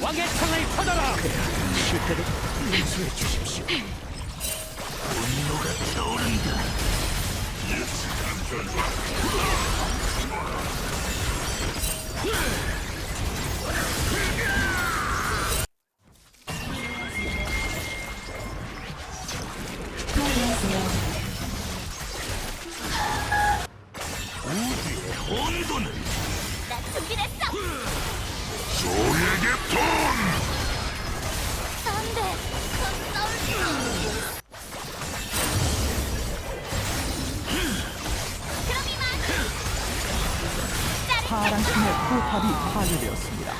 왕의 창을 퍼져라 실패를 용서해 주십시오. 우주의 온도는 나 준비됐어. 파란 팀의 포탑이 파괴되었습니다.